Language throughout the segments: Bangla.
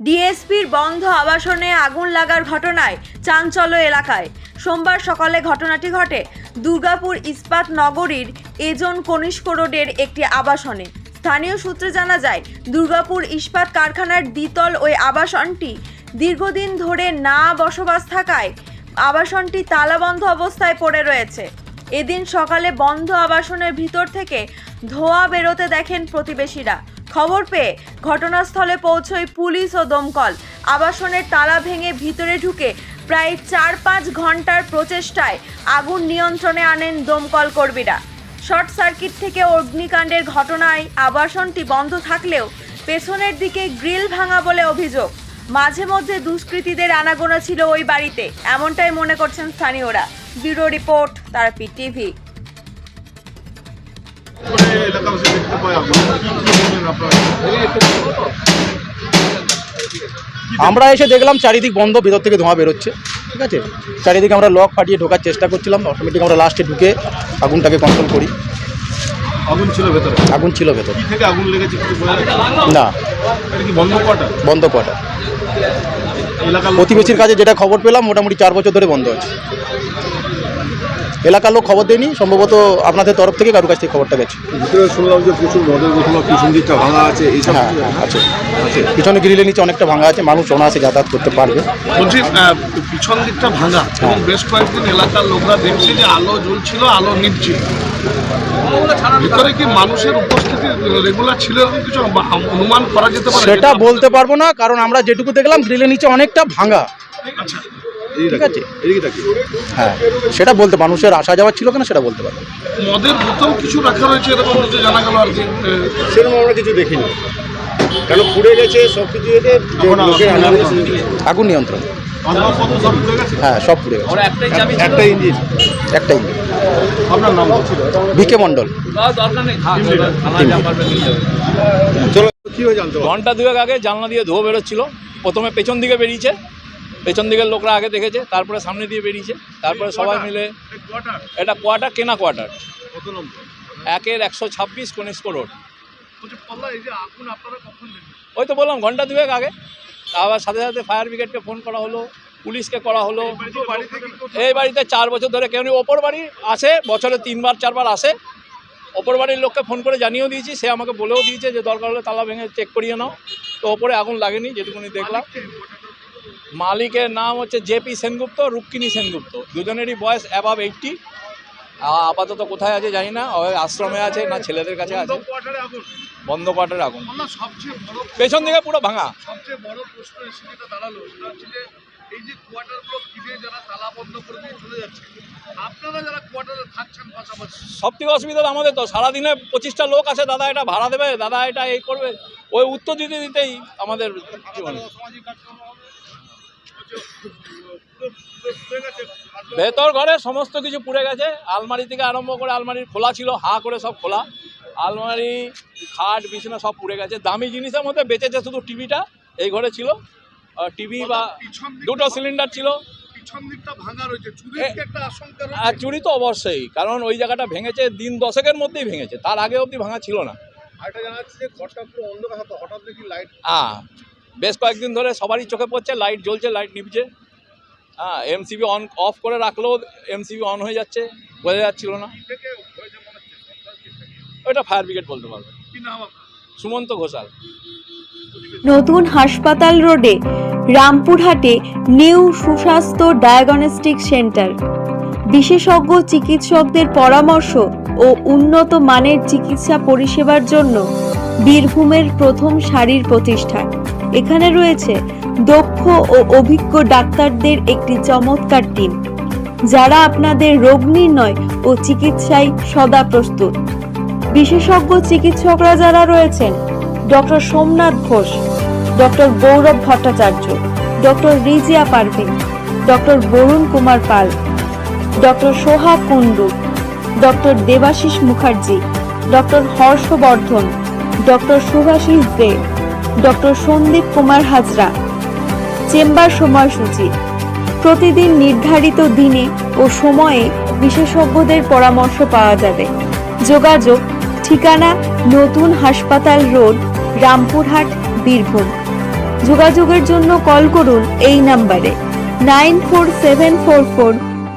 ডিএসপির বন্ধ আবাসনে আগুন লাগার ঘটনায় চাঞ্চল্য এলাকায়। সোমবার সকালে ঘটনাটি ঘটে দুর্গাপুর ইস্পাত নগরীর এজন কনিষ্ক রোডের একটি আবাসনে। স্থানীয় সূত্রে জানা যায়, দুর্গাপুর ইস্পাত কারখানার দ্বিতল ওই আবাসনটি দীর্ঘদিন ধরে না বসবাস থাকায় আবাসনটি তালাবন্ধ অবস্থায় পড়ে রয়েছে। এদিন সকালে বন্ধ আবাসনের ভিতর থেকে ধোঁয়া বেরোতে দেখেন প্রতিবেশীরা। খবর পেয়ে ঘটনাস্থলে পৌঁছয় পুলিশ ও দমকল। আবাসনের তালা ভেঙে ভিতরে ঢুকে প্রায় চার পাঁচ ঘণ্টার প্রচেষ্টায় আগুন নিয়ন্ত্রণে আনেন দমকল কর্মীরা। শর্ট সার্কিট থেকে অগ্নিকাণ্ডের ঘটনায় আবাসনটি বন্ধ থাকলেও পেছনের দিকে গ্রিল ভাঙা বলে অভিযোগ। মাঝে মধ্যে দুষ্কৃতীদের আনাগোনা ছিল ওই বাড়িতে, এমনটাই মনে করছেন স্থানীয়রা। ব্যুরো রিপোর্ট তারাপি টিভি। এলাকাবাসী দেখতে আমরা এসে দেখলাম চারিদিক বন্ধ ভেতর থেকে ধোঁয়া বেরোচ্ছে ঠিক আছে? চারিদিকে আমরা লক ফাটিয়ে ঢোকার চেষ্টা করছিলাম অটোমেটিক আমরা লাস্টে ঢুকে আগুনটাকে কন্ট্রোল করি। আগুন ছিল ভেতরে? আগুন ছিল ভেতর। আগুন লেগেছে না। বন্ধ কোয়ার্টার? বন্ধ কটা প্রতিবেশীর কাছে যেটা খবর পেলাম মোটামুটি চার বছর ধরে বন্ধ আছে। এলাকার লোক খবর দেয়নি সম্ভবত আপনাদের তরফ থেকে কারোর কাছ থেকে খবরটা গেছে। আছে হ্যাঁ হ্যাঁ, আছে। পিছনে গ্রিলের নিচে অনেকটা ভাঙা আছে মানুষ অনায়াসে যাতায়াত করতে পারবে। বলছি পিছন দিকটা ভাঙা বেশ কয়েকদিন এলাকার লোকরা দেখছে যে আলো জ্বলছিল আলো নিভছিল। ভিতরে কি মানুষের উপস্থিতি রেগুলার ছিল এরকম কিছু? অনুমান করা যেতে পারে সেটা বলতে পারব না কারণ আমরা যেটুকু দেখলাম গ্রিলের নিচে অনেকটা ভাঙা। আচ্ছা। ঠিক আছে? হ্যাঁ সেটা বলতে মানুষের আসা যাওয়া ছিল কিনা সেটা বলতে পারব মদের বোতল কিছু রাখা রয়েছে এরকম জানা গেল আর কি। সেরকম আমরা কিছু দেখিনি। কেন পুড়ে গেছে সব কিছু। আগুন নিয়ন্ত্রণ। হ্যাঁ সব পুড়ে গেছে। একটা ইঞ্জিন। একটাই। বিকে চলো হয়ে জানতে পারো ঘণ্টা দুয়েক আগে জানলা দিয়ে ধোয়া বেরোচ্ছিল। প্রথমে পেছন দিকে বেরিয়েছে। পেছন দিকের লোকরা আগে দেখেছে তারপরে সামনে দিয়ে বেরিয়েছে। তারপরে সবাই মিলে এটা কোয়ার্টার কেনা কোয়ার্টার। একের একশো ছাব্বিশ কনিষ্ক রোড। ওই তো বললাম ঘণ্টা দুয়েক আগে। আবার সাথে সাথে ফায়ার ব্রিগেডকে ফোন করা হলো। পুলিশকে করা হলো। এই বাড়িতে চার বছর ধরে কেউ ওপর বাড়ি আসে বছরে তিনবার চারবার আসে। ওপর বাড়ির লোককে ফোন করে জানিয়েও দিয়েছি সে আমাকে বলেও দিয়েছে যে দরকার হলে তালা ভেঙে চেক করিয়ে নাও। তো ওপরে আগুন লাগেনি যেটুকুনি দেখলাম। মালিকের নাম হচ্ছে জেপি সেনগুপ্ত রুক্মিণী সেনগুপ্ত। দুজনেরই বয়স অ্যাবাভ এইটটি আপাতত কোথায় আছে জানি না আশ্রমে আছে না ছেলেদের কাছে আছে। বন্ধ কোয়ার্টারে আগুন। পেছন দিকে পুরো ভাঙা। সবচেয়ে বড় প্রশ্ন দাঁড়াল সেটা হচ্ছে যে এই যে কোয়ার্টারগুলো ঘিরে যারা তালা বন্ধ করে দিয়ে চলে যাচ্ছে আপনারা যারা কোয়ার্টারে থাকছেন পাশাপাশি? সব থেকে অসুবিধা আমাদের তো। সারাদিনে পঁচিশটা লোক আছে দাদা এটা ভাড়া দেবে দাদা এটা এই করবে। ওই উত্তর দিতে দিতেই আমাদের জীবনে ভেতর ঘরে সমস্ত কিছু পুড়ে গেছে। আলমারি থেকে আরম্ভ করে আলমারির খোলা ছিল হা করে সব খোলা। আলমারি খাট বিছানা সব পুড়ে গেছে। দামি জিনিসের মধ্যে বেঁচেছে শুধু টিভিটা এই ঘরে ছিল। টিভি বা দুটো সিলিন্ডার ছিল। পিছন দিকটা ভাঙা রয়েছে। চুরির এ- কি একটা আশঙ্কা আর চুরি তো অবশ্যই কারণ ওই জায়গাটা ভেঙেছে দিন দশেকের মধ্যেই ভেঙেছে। তার আগে অবধি ভাঙা ছিল না। আরেকটা জানা যাচ্ছে যে ঘরটা পুরো অন্ধকার হতো হঠাৎ দেখি লাইট হ্যাঁ বেশ কয়েকদিন ধরে সবারই চোখে পড়ছে লাইট জ্বলছে লাইট নিভছে। হ্যাঁ এমসিবি অন অফ করে রাখলেও এমসিবি অন হয়ে যাচ্ছে বোঝা যাচ্ছিল না। ওইটা ফায়ার ব্রিগেড বলতে পারবে। কি সুমন্ত ঘোষাল। নতুন হাসপাতাল রোডে রামপুরহাটে নিউ সুস্বাস্থ্য ডায়াগনস্টিক সেন্টার। বিশেষজ্ঞ চিকিৎসকদের পরামর্শ ও উন্নত মানের চিকিৎসা পরিষেবার জন্য বীরভূমের প্রথম সারির প্রতিষ্ঠান। এখানে রয়েছে দক্ষ ও অভিজ্ঞ ডাক্তারদের একটি চমৎকার টিম, যারা আপনাদের রোগ নির্ণয় ও চিকিৎসায় সদা প্রস্তুত। বিশেষজ্ঞ চিকিৎসকরা যারা রয়েছেন, doctor Somnath Ghosh doctor Gourab Bhattacharya, doctor Rizia Parvin doctor Barun Kumar Pal, doctor Soha Kundu doctor Debashis Mukherjee, doctor Harshvardhan, doctor Subhasis De, doctor Sandip Kumar Hazra. Chamber সময়সূচি। প্রতিদিন নির্ধারিত দিনে ও সময়ে বিশেষজ্ঞদের পরামর্শ পাওয়া যাবে। যোগাযোগ ঠিকানা নতুন হাসপাতাল রোড, রামপুরহাট, বীরভূম। যোগাযোগের জন্য কল করুন এই নাম্বারে। Nine four seven four four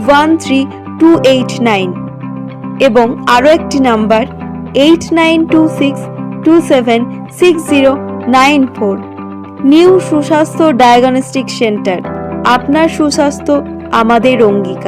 one three two eight nine এবং আরও একটি number eight nine two six two seven six zero nine four. New Suswasthya diagnostic centre, আপনার সুস্বাস্থ্য আমাদের অঙ্গীকার।